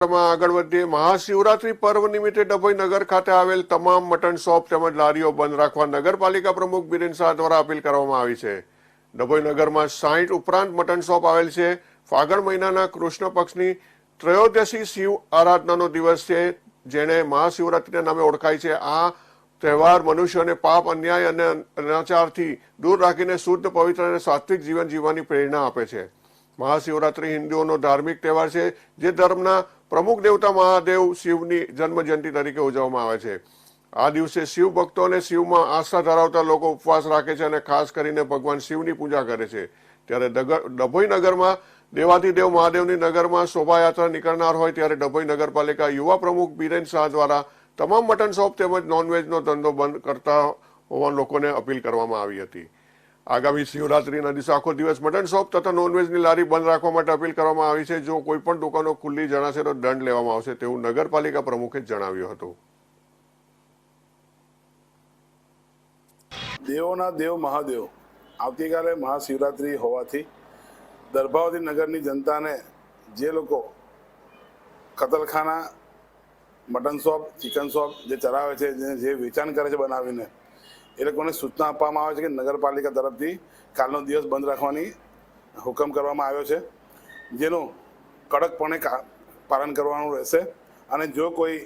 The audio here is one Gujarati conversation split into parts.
આગળ વધીએ. મહાશિવરાત્રી પર્વ નિમિત્તે ડભોઈ નગર ખાતે આવેલ તમામ મટન શોપ તેમજ લારીઓ બંધ રાખવા નગરપાલિકા પ્રમુખ બિરેન શાહ દ્વારા અપીલ કરવામાં આવી છે. ડભોઈ નગરમાં સાહીઠ ઉપરાંત મટન શોપ આવેલ છે. ફાગણ મહિનાના કૃષ્ણ પક્ષની ત્રયોદશી શિવ આરાધનાનો દિવસ છે, જેને મહાશિવરાત્રીના નામે ઓળખાય છે. આ તહેવાર મનુષ્યોને પાપ, અન્યાય અને અનાચારથી દૂર રાખીને શુદ્ધ, પવિત્ર અને સાત્વિક જીવન જીવવાની પ્રેરણા આપે છે. મહાશિવરાત્રી હિન્દુઓનો ધાર્મિક તહેવાર છે, જે ધર્મના પ્રમુખ દેવતા મહાદેવ શિવની જન્મજયંતિ તરીકે ઉજવવામાં આવે છે. આ દિવસે શિવ ભક્તો અને શિવમાં આસ્થા ધરાવતા લોકો ઉપવાસ રાખે છે અને ખાસ કરીને ભગવાન શિવની પૂજા કરે છે. ત્યારે ડભોઈ નગરમાં દેવાધિદેવ મહાદેવની નગરમાં શોભાયાત્રા નીકળનાર હોય ત્યારે ડભોઈ નગરપાલિકા યુવા પ્રમુખ બિરેન શાહ દ્વારા તમામ મટન શોપ તેમજ નોનવેજનો ધંધો બંધ કરતા હોવા લોકોને અપીલ કરવામાં આવી હતી. આગામી શિવરાત્રીના દિવસે આખો દિવસ મટન શોપ તથા નોનવેજની લારી બંધ રાખવા માટે અપીલ કરવામાં આવી છે. જો કોઈ પણ દુકાનો ખુલ્લી જણાશે તો દંડ લેવામાં આવશે તેવું નગરપાલિકા પ્રમુખે જણાવ્યું હતું. દેવોના દેવ મહાદેવ આવતીકાલે મહાશિવરાત્રિ હોવાથી દર્ભાવતી નગરની જનતાને જે લોકો કતલખાના, મટન શોપ, ચિકન શોપ જે ચલાવે છે જે વેચાણ કરે છે બનાવીને એ લોકોને સૂચના આપવામાં આવે છે કે નગરપાલિકા તરફથી કાલનો દિવસ બંધ રાખવાની હુકમ કરવામાં આવ્યો છે, જેનું કડકપણે પાલન કરવાનું રહેશે અને જો કોઈ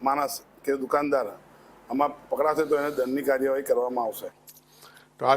માણસ કે દુકાનદાર આમાં પકડાશે તો એને દંડની કાર્યવાહી કરવામાં આવશે. તો આ